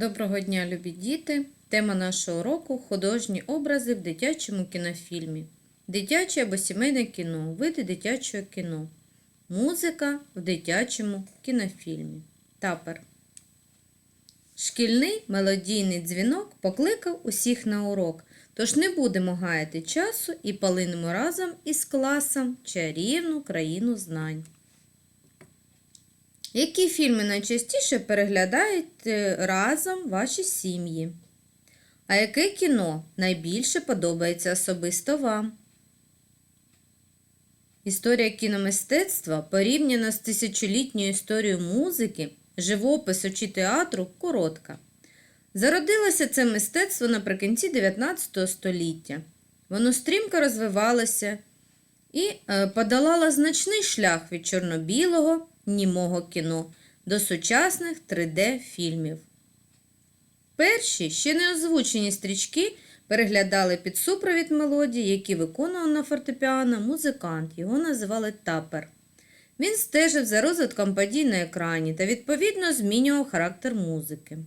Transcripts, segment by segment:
Доброго дня, любі діти! Тема нашого уроку художні образи в дитячому кінофільмі. Дитяче або сімейне кіно, види дитячого кіно. Музика в дитячому кінофільмі. Тапер. Шкільний мелодійний дзвінок покликав усіх на урок, тож не будемо гаяти часу і палинемо разом із класом чарівну країну знань. Які фільми найчастіше переглядають е, разом ваші сім'ї? А яке кіно найбільше подобається особисто вам? Історія кіномистецтва порівняно з тисячолітньою історією музики, живопису чи театру коротка. Зародилося це мистецтво наприкінці 19 століття. Воно стрімко розвивалося і е, подолало значний шлях від чорно-білого німого кіно до сучасних 3D-фільмів. Перші ще не озвучені стрічки переглядали під супровід мелодій, які виконував на фортепіано музикант. Його називали тапер. Він стежив за розвитком подій на екрані та відповідно змінював характер музики.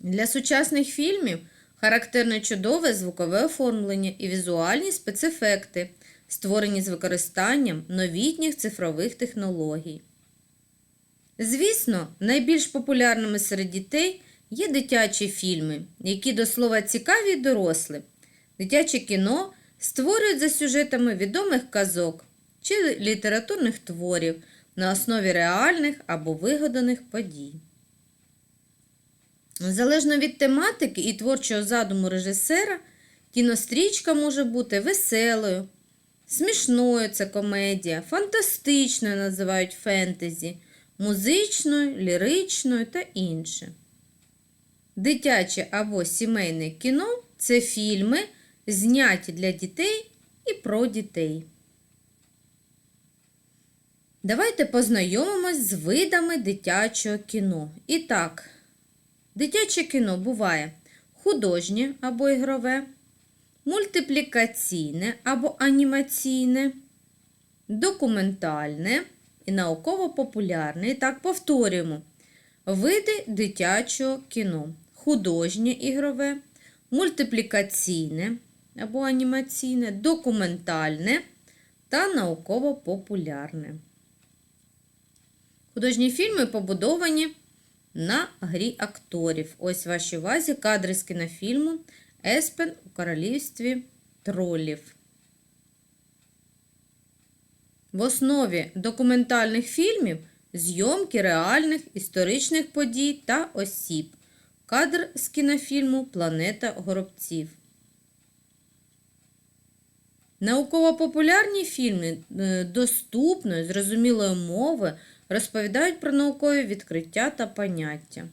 Для сучасних фільмів характерне чудове звукове оформлення і візуальні спецефекти, створені з використанням новітніх цифрових технологій. Звісно, найбільш популярними серед дітей є дитячі фільми, які до слова цікаві дорослим. Дитяче кіно створюють за сюжетами відомих казок чи літературних творів на основі реальних або вигаданих подій. Залежно від тематики і творчого задуму режисера, кінострічка може бути веселою, смішною це комедія, фантастичною називають фентезі, музичною, ліричною та інше. Дитяче або сімейне кіно це фільми, зняті для дітей і про дітей. Давайте познайомимось з видами дитячого кіно. І так, дитяче кіно буває художнє або ігрове, мультиплікаційне або анімаційне, документальне і науково-популярне. І так, повторюємо. Види дитячого кіно. Художнє ігрове, мультиплікаційне або анімаційне, документальне та науково-популярне. Художні фільми побудовані на грі акторів. Ось в вашій увазі кадри з кінофільму Еспен у королівстві тролів. В основі документальних фільмів зйомки реальних історичних подій та осіб. Кадр з кінофільму Планета горобців. Науково-популярні фільми е, доступною, зрозумілою мовою розповідають про наукові відкриття та поняття.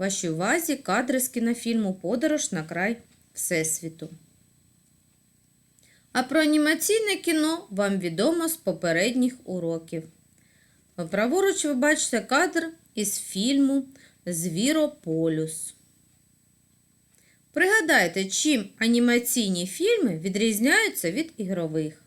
Вашій увазі кадри з кінофільму Подорож на край Всесвіту. А про анімаційне кіно вам відомо з попередніх уроків. Праворуч ви бачите кадр із фільму Звірополюс. Пригадайте, чим анімаційні фільми відрізняються від ігрових.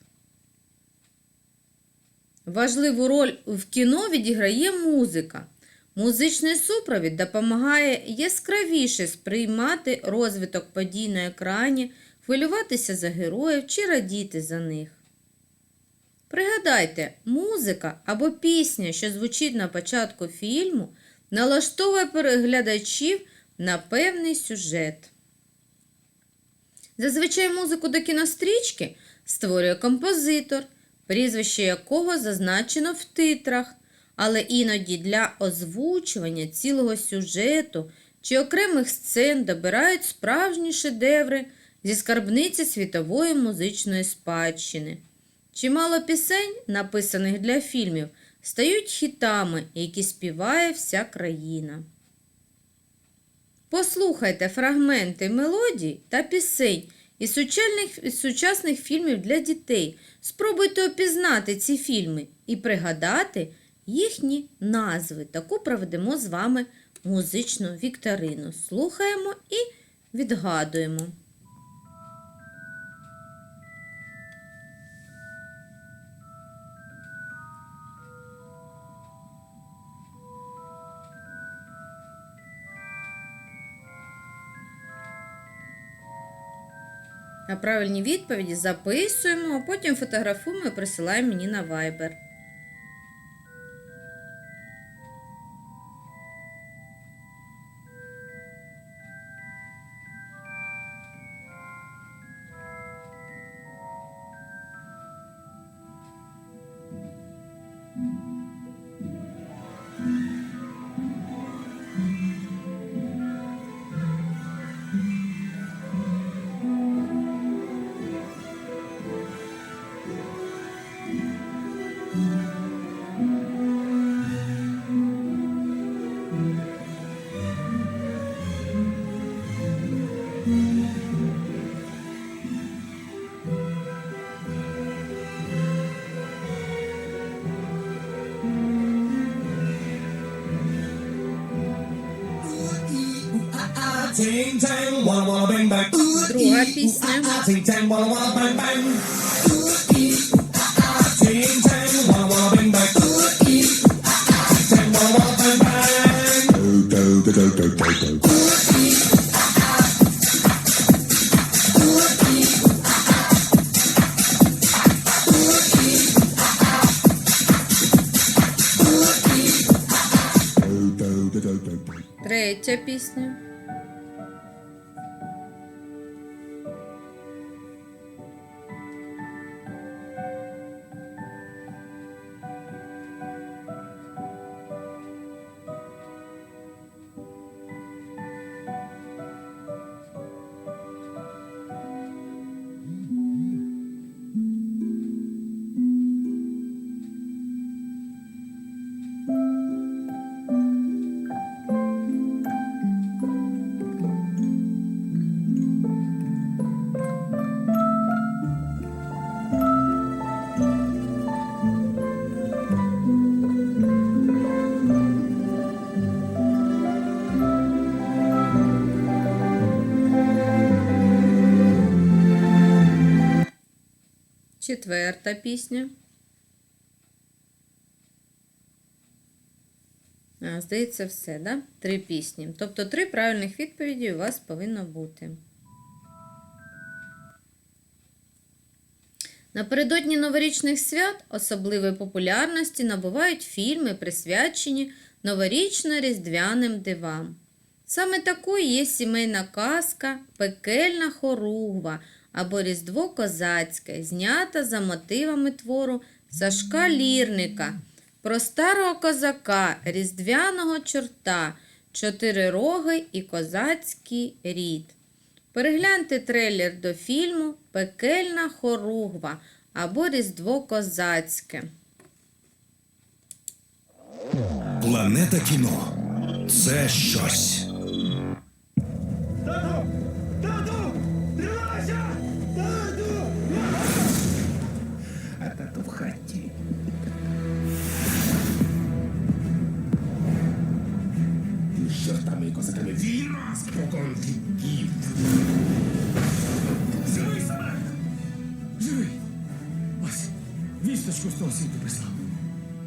Важливу роль в кіно відіграє музика. Музичний супровід допомагає яскравіше сприймати розвиток подій на екрані, хвилюватися за героїв чи радіти за них. Пригадайте, музика або пісня, що звучить на початку фільму, налаштовує переглядачів на певний сюжет. Зазвичай музику до кінострічки створює композитор, прізвище якого зазначено в титрах, але іноді для озвучування цілого сюжету чи окремих сцен добирають справжні шедеври зі скарбниці світової музичної спадщини. Чимало пісень, написаних для фільмів, стають хітами, які співає вся країна. Послухайте фрагменти мелодій та пісень із сучасних, фільмів для дітей. Спробуйте опізнати ці фільми і пригадати їхні назви. Таку проведемо з вами музичну вікторину. Слухаємо і відгадуємо. А правильні відповіді записуємо, а потім фотографуємо і присилаємо мені на Viber. Ting tang, walla walla bang bang. Друга пісня. Ting tang, walla walla bang bang. Ting tang, walla walla bang bang. Ting tang, walla walla bang bang. Go go go go go go go. Go go go go go go. Третя пісня. Четверта пісня. А, здається, все, да? Три пісні. Тобто три правильних відповіді у вас повинно бути. Напередодні новорічних свят особливої популярності набувають фільми, присвячені новорічно-різдвяним дивам. Саме такою є сімейна казка Пекельна хоругва або Різдво Козацьке, знята за мотивами твору Сашка Лірника про старого козака, різдвяного чорта, чотирирогий і козацький рід. Перегляньте трейлер до фільму Пекельна хоругва або Різдво Козацьке. Планета кіно це щось. Чортами і козаками війна спокон віків. Живий саме! Живий! Ось, вісточку з того світу прислав.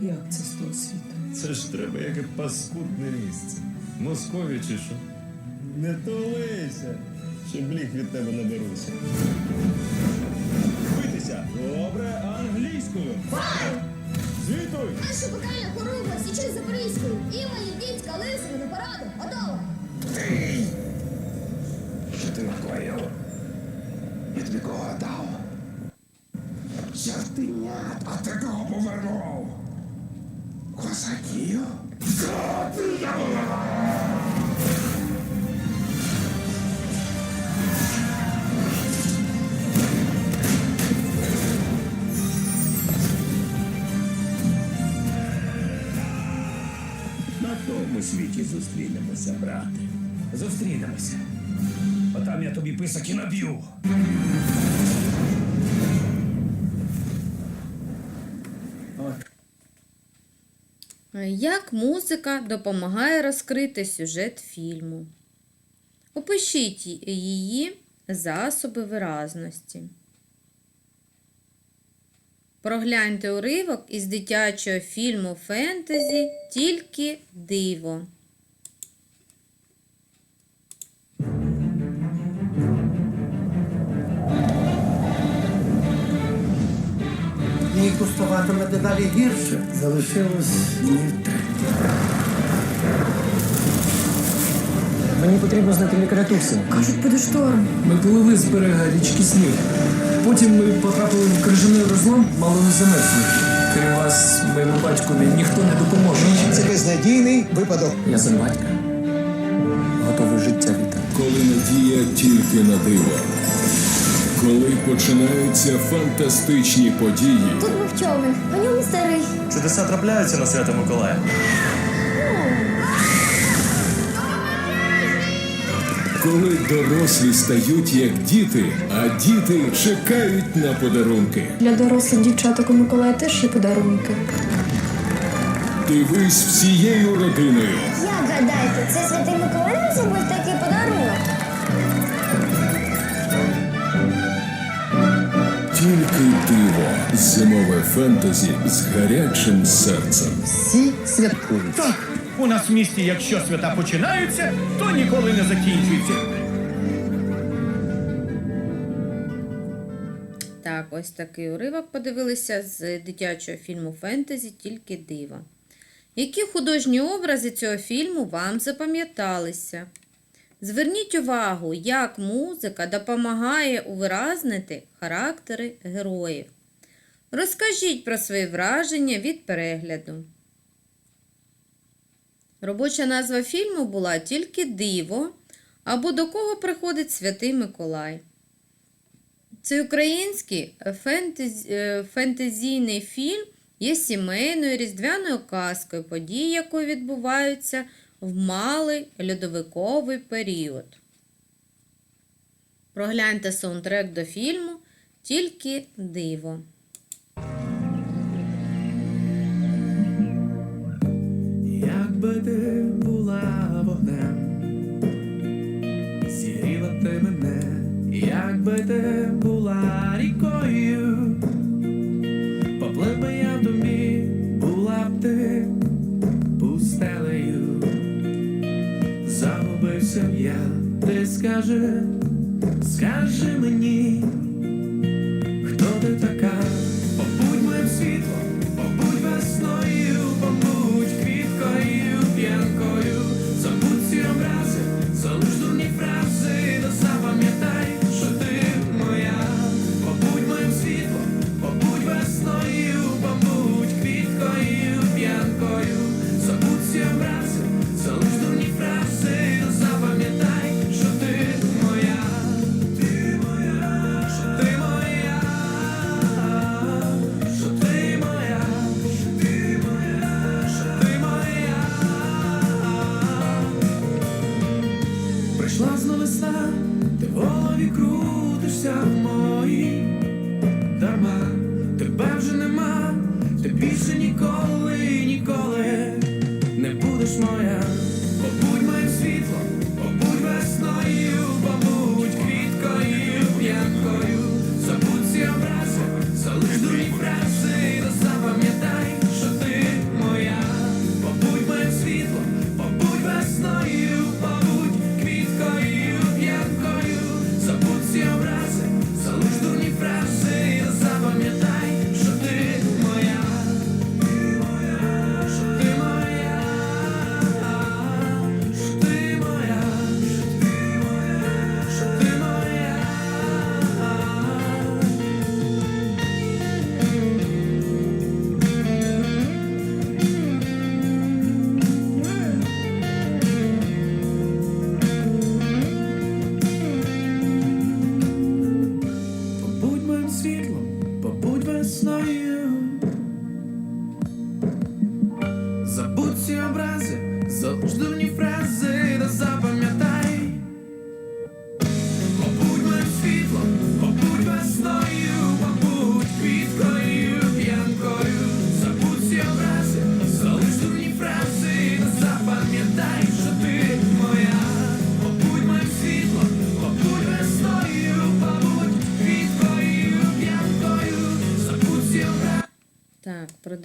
Як це з того світу? Це ж треба яке паскудне місце. Москові чи що? Не тулися, ще бліх від тебе наберуся. Битися! Добре, англійською! Звітуй! Наша пекельна хоругва січить Запорізькою. Іва, Євдінська, Лисина, на параду. Готово. Що ти накоїв? Я тобі кого дав? Чортинят, а ти кого повернув? Козаків? На тому світі зустрінемося, брате. Зустрінемося. Отам я тобі писаки наб'ю. Як музика допомагає розкрити сюжет фільму? Опишіть її засоби виразності. Прогляньте уривок із дитячого фільму фентезі Тільки диво. Мені куштуватиме дедалі гірше залишилось днів три. Мені потрібно знайти лікаря Туксина. Кажуть, буде шторм. Ми пливли з берега річки Сніг. Потім ми потрапили в крижаний розлом, мало не замерзли. Крім вас, моєму батькові ніхто не допоможе. Це безнадійний випадок. Я за батька. Готовий життя віддати. Коли надія тільки на диво. Коли починаються фантастичні події, Тут був човен, у ньому старий. Чудеса трапляються на свято Миколая. Коли дорослі стають як діти, а діти чекають на подарунки. Для дорослих дівчаток у Миколая теж є подарунки. Дивись всією родиною. Як гадаєте, це святий Миколай зробив такий подарунок? Тільки диво. Зимове фентезі з гарячим серцем. Всі святкують. Так, у нас в місті, якщо свята починаються, то ніколи не закінчуються. Так, ось такий уривок подивилися з дитячого фільму Фентезі Тільки дива. Які художні образи цього фільму вам запам'яталися? Зверніть увагу, як музика допомагає увиразнити характери героїв. Розкажіть про свої враження від перегляду. Робоча назва фільму була Тільки диво або До кого приходить Святий Миколай. Цей український фентезі, е, фентезійний фільм є сімейною різдвяною казкою, події якої відбуваються в малий льодовиковий період. Прогляньте саундтрек до фільму Тільки диво. Якби ти була вогнем, зігріла ти мене, якби ти була рікою, поплив би я в тобі, була б ти пустелею, загубився б я, ти скажи, скажи мені, Прийшла весна, ти в голові крутишся в моїй дарма, тебе вже нема, ти більше ніколи, ніколи не будеш моя.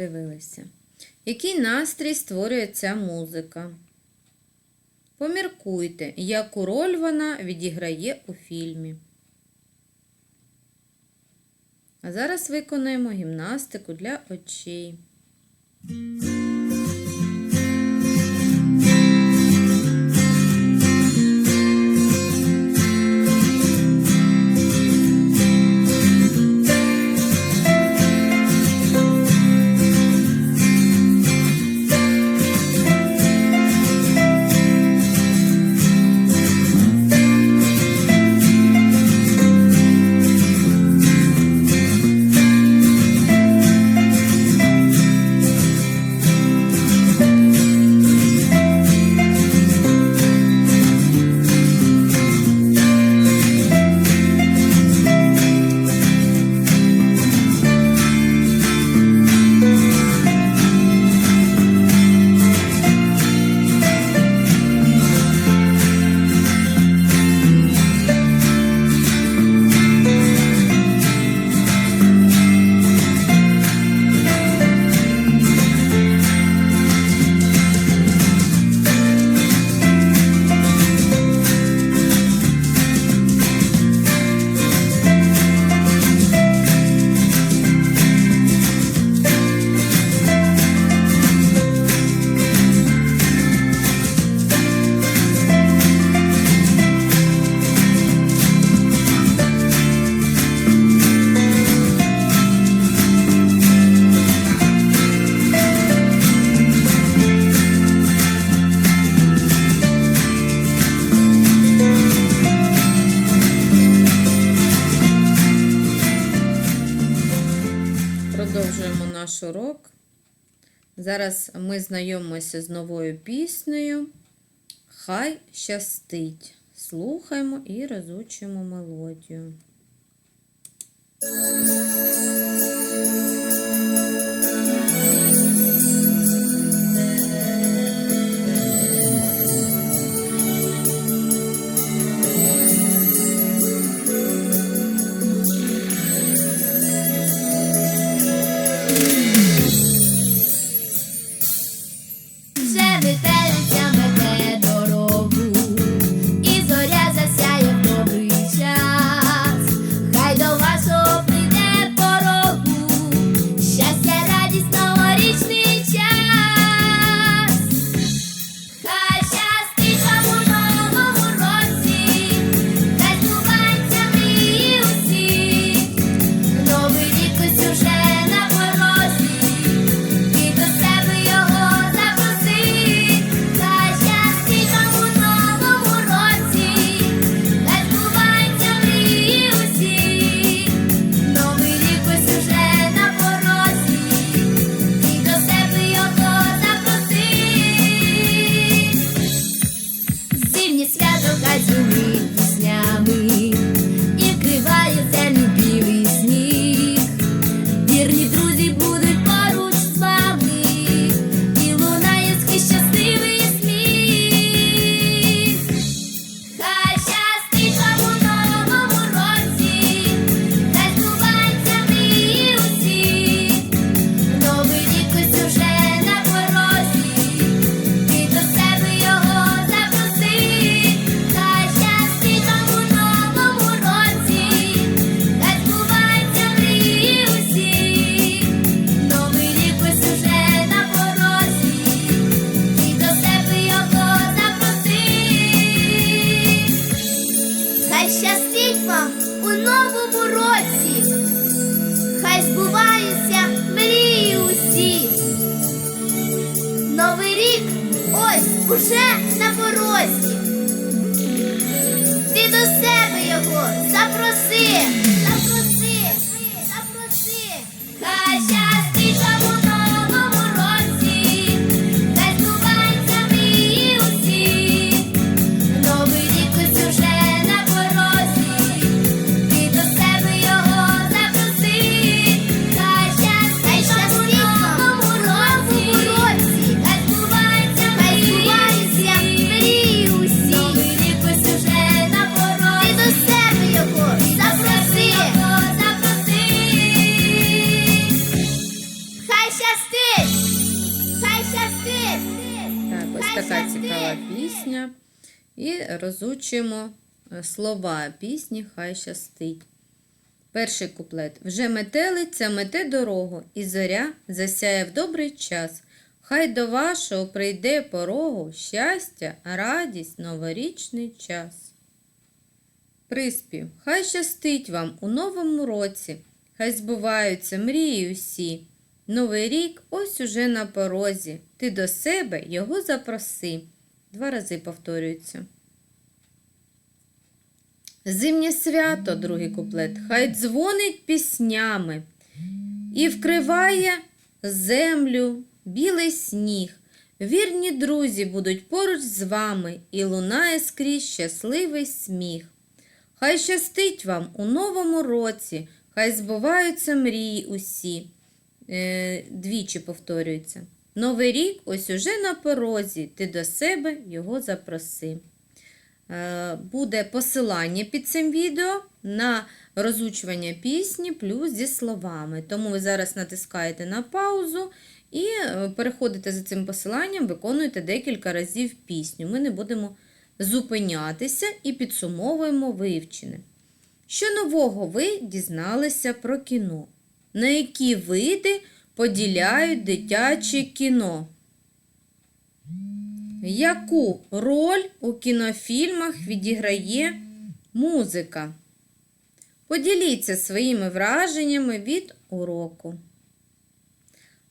подивилися. Який настрій створює ця музика? Поміркуйте, яку роль вона відіграє у фільмі. А зараз виконаємо гімнастику для очей. наш урок. Зараз ми знайомимося з новою піснею. Хай щастить. Слухаємо і розучуємо мелодію. вивчимо е, слова пісні Хай щастить. Перший куплет. Вже метелиця мете дорогу, і зоря засяє в добрий час. Хай до вашого прийде порогу щастя, радість, новорічний час. Приспів. Хай щастить вам у новому році, хай збуваються мрії усі. Новий рік ось уже на порозі. Ти до себе його запроси. Два рази повторюється. Зимнє свято, другий куплет, хай дзвонить піснями і вкриває землю білий сніг. Вірні друзі будуть поруч з вами, і лунає скрізь щасливий сміх. Хай щастить вам у новому році, хай збуваються мрії усі. Е, двічі повторюється. Новий рік ось уже на порозі, ти до себе його запроси. Е, буде посилання під цим відео на розучування пісні плюс зі словами. Тому ви зараз натискаєте на паузу і е, переходите за цим посиланням, виконуєте декілька разів пісню. Ми не будемо зупинятися і підсумовуємо вивчене. Що нового ви дізналися про кіно? На які види поділяють дитяче кіно? Яку роль у кінофільмах відіграє музика? Поділіться своїми враженнями від уроку.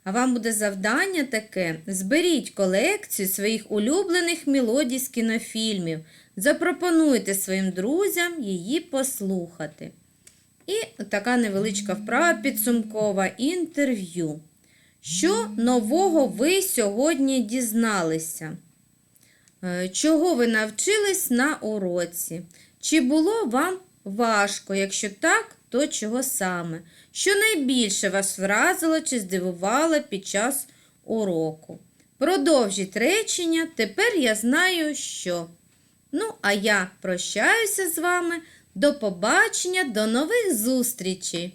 А вам буде завдання таке: зберіть колекцію своїх улюблених мелодій з кінофільмів, запропонуйте своїм друзям її послухати. І така невеличка вправа підсумкова інтерв'ю. Що нового ви сьогодні дізналися? Е, Чого ви навчились на уроці? Чи було вам важко? Якщо так, то чого саме? Що найбільше вас вразило чи здивувало під час уроку? Продовжіть речення, тепер я знаю, що. Ну, а я прощаюся з вами. До побачення, до нових зустрічей!